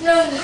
让你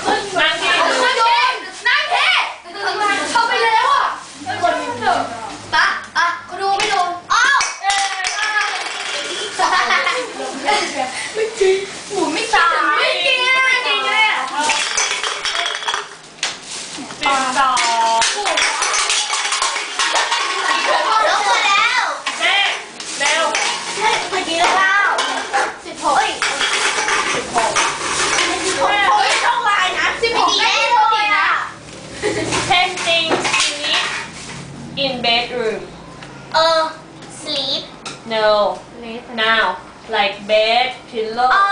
like bed pillow อ๋อ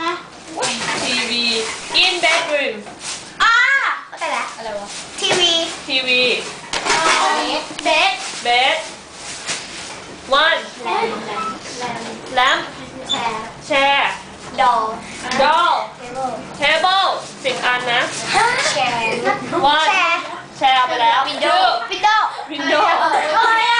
ฮะ TV in bedroom อ๋อเข้าใจแล้วอะไรวะ TV TV bed bed one แลมแ lamp แชร์ chair ดอล doll เทเบิ table สิบอันนะ แชร์ One chair ชร์เอไปแล้ว window window วินโดว์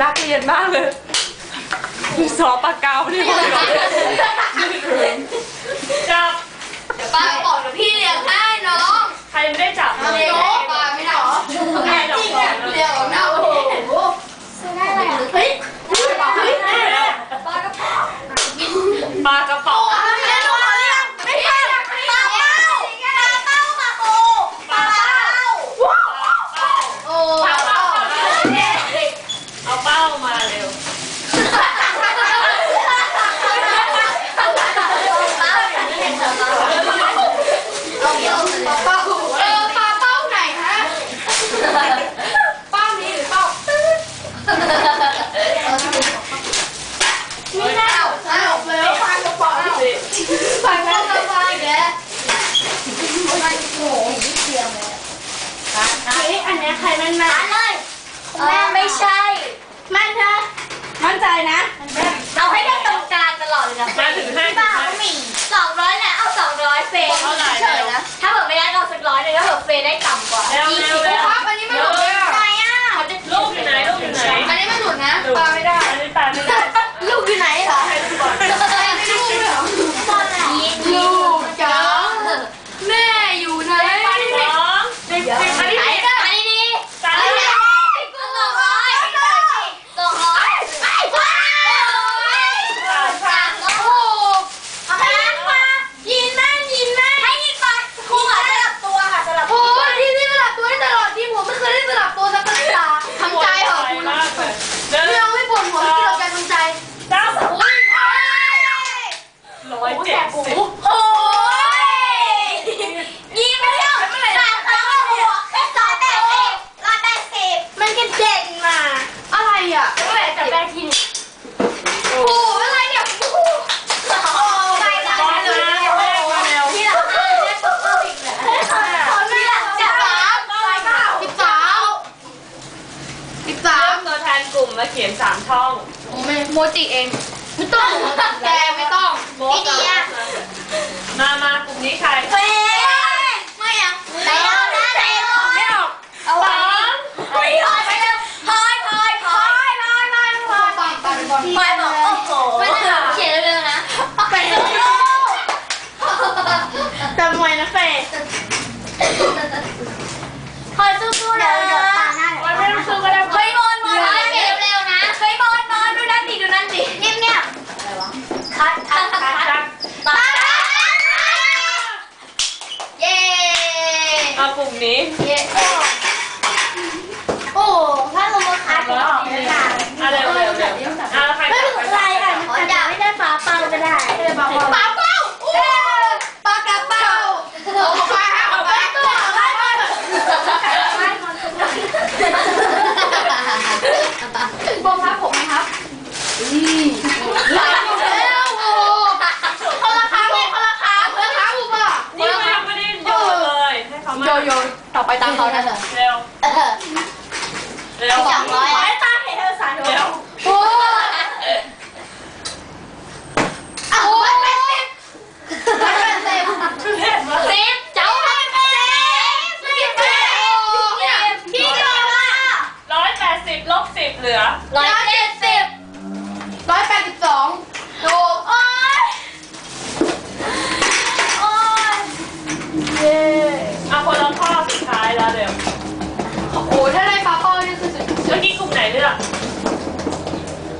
รักเรียนมากเลยซอปากกาวนี่เลยจับเดี๋ยวป้าบอกเดี๋ยวพี่เลี้ยงให้น้อง ใครไม่ได้จับน้องปลาไม่หรอแม่จับเลี้ยงหน้า แล้เขียนสามช่องโมจิเอง ไม่ต้องแกไม่ต้องโมไอ้ดีอะมามากลุ่มนี้ใครเฟ้ไม่อะใจร้อนนะใจร้อนไม่ออกเอาสองไปเลยพอยพอยพอยพอยพอยพอยพอยากลุ่มนี้เย้โอ้ถ้าลงมาขายของออกไม่ได้อะไรเร็วเร็วอะใครไม่เป็นไรค่ะอากจะไม่ได้ฝาเปล่าก็ได้ฝาเปล่าปากกระเป๋าปากกระเป๋าตัวป้านป้านป้านบากครับผมไหมครับอืม 外打好看的。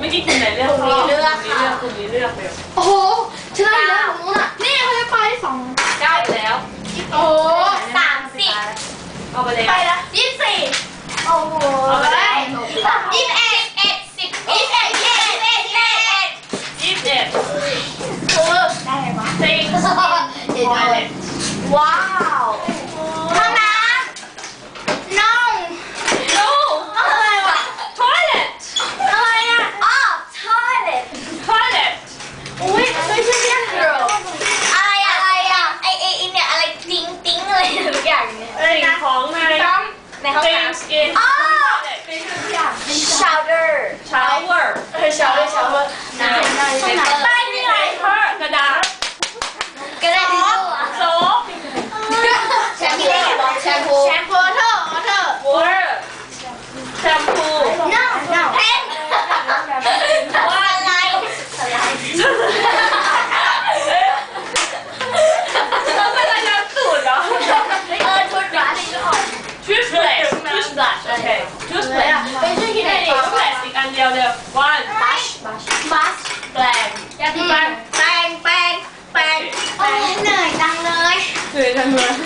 ไม่กี่คนไหนเลือกคุณมนี้เลือกคุณมนี้เลือกกลุ่มนี้เลือกเบลโอ้โหชนะอยู่แล้ของนู้นอะ นี่เขาจะไปสองเก้แล้ว โอ้โสามสิบเอาไปเลยไปละยี่สิบโอ้โหเอาไปเลยยี่สิบเอ็ดเอ็ดสิบยี่สิบเอ็ดยี่สิบเอ็ดยี่สิบเอ็ดยี่สิบเอ็ดเออได้ไหมจริงเห็นไหมว้า camera.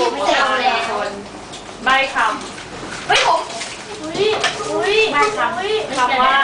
กลุ่มของระชาชใบคำเฮ้ยผมอุ้ยอุ้ยใบคำคำว่า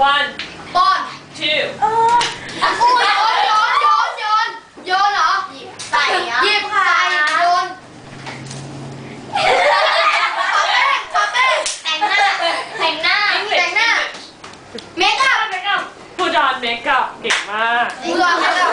one two โอ้ยโยนโยนโยนโยนเหรอใส่หยิบใส่โยนขอแป้งขอแป้งแต่งหน้า แต่งหน้าแต่งหน้า English เมคอัพ put on makeup เก่งมาก เบื่อแล้